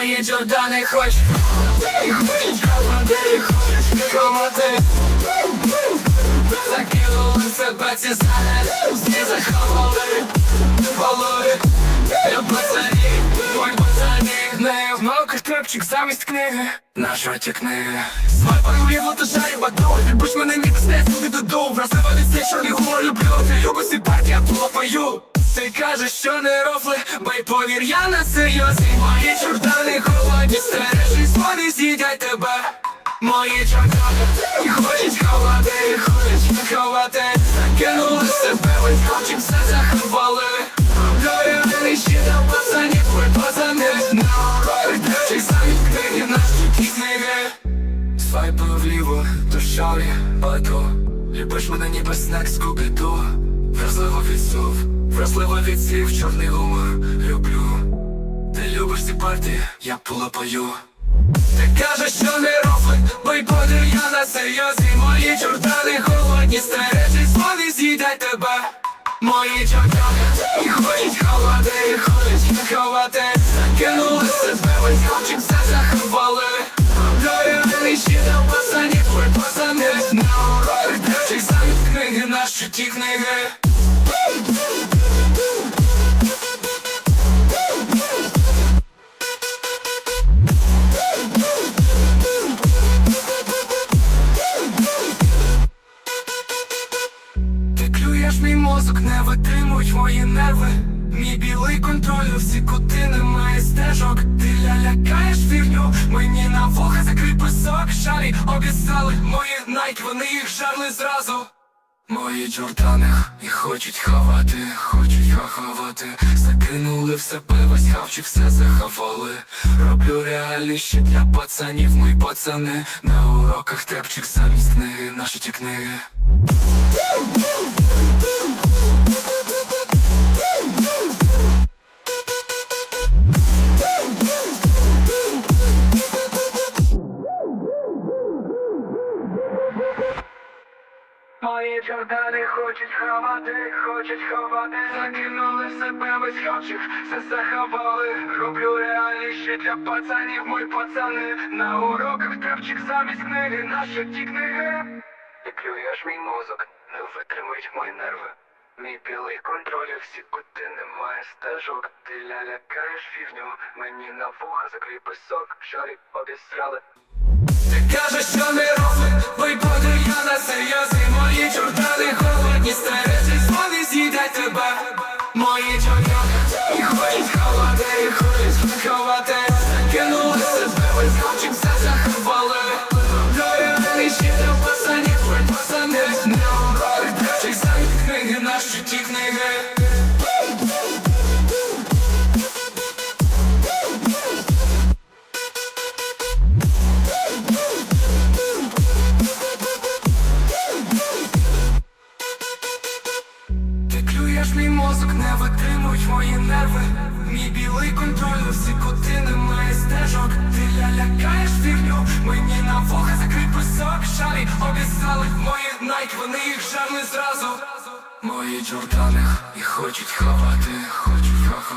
Мої Джордани хоч. Ти? Хочеш холоди, хочеш холоди Закинули себе ці знання Всі заховали Я пацані, мой пацані Не в ногах трепчик замість книги. На жоті книги. Свайпаю ліво та жарю батон Будь мене ніби снець, туди додому Вразливо від цей чорний гумор люблю Ти любиш ці партія лопаю Ти кажеш, що не рофли. Бай повір, я на серйозі. Мої Мої хочуть ховати, і хочуть ховати Закинули себе, весь хлопчик все заховали Роблю я ще на пацані, твой пацани На уроках дівчик самі книги, наші книги Свайпаю вліво, то шарі, ото Любиш мене ніби снек з кубіду Вразливо відсув, вразливо відсів, чорний гумор Люблю, ти любиш ці партії, я полапаю Ти кажеш, що не рофли, бо й подив я на серйозі Мої чортани холодні, стережись, вони з'їдять тебе. Мої чортани, і хочуть холоди, і хочуть ховати. Закинули себе, весь хлопчик все заховали. Роблю ще на пацані, твой пацани. На уроках дівчик самі книги, наші ті книги витримують мої нерви. Мій білий контроль, всі кути немає стежок. Ти лялякаєш фігню, мені на вуха закрий писок Шарі обіцяли мої найк, вони їх жарли зразу. Мої Джордани і хочуть ховати, хочуть хоховати Закинули в себе весь хавчик, все заховали Роблю реальніше для пацанів, мої пацани. На уроках трепчик замість книги, наші ті книги хочуть ховати, хочуть ховати. Закинули в себе весь хавчик, все заховали. Роблю реальніше для пацанів, мої пацани. На уроках трепчик замість книги, наші ті книги? Ти клюєш мій мозок, не витримують мої нерви. Мій білий контроль, всі кути немає стежок. Ти лялякаєш фігню, мені на вуха закрий писок Шарі обісрали. Ти кажеш, що не роблю, Клюєш мій мозок, не витримують мої нерви. Мій білий контроль, всі кути немає стежок. Ти лялякаєш фігню, мені на вуха закрий писок Шарі обіцяли мої найк, вони їх жарли зразу. Мої Джордани і хочуть ховати, хочуть хоховати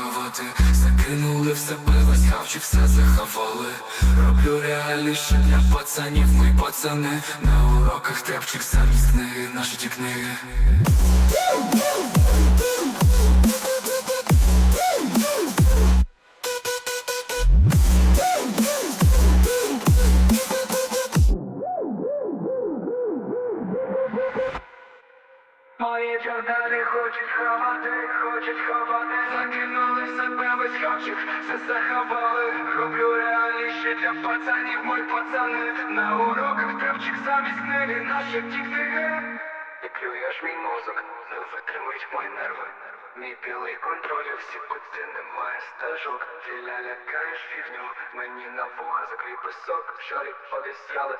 Закинули в себе весь хавчик, все заховали? Роблю реальніше для пацанів, мої пацани. На уроках трепчик замість книги, наші ті книги Мої чордани хочуть ховати, хочуть ховати Закинули себе весь хавчик, все заховали. Роблю реальніше для пацанів, мої пацани. На уроках трепчик замість книги, наші ті книги Ти клюєш мій мозок, не витримують мої нерви. Мій білий контроль, всі кути немає стежок. Ти лялякаєш фігню, мені на вуха закрий писок Шарі обісрали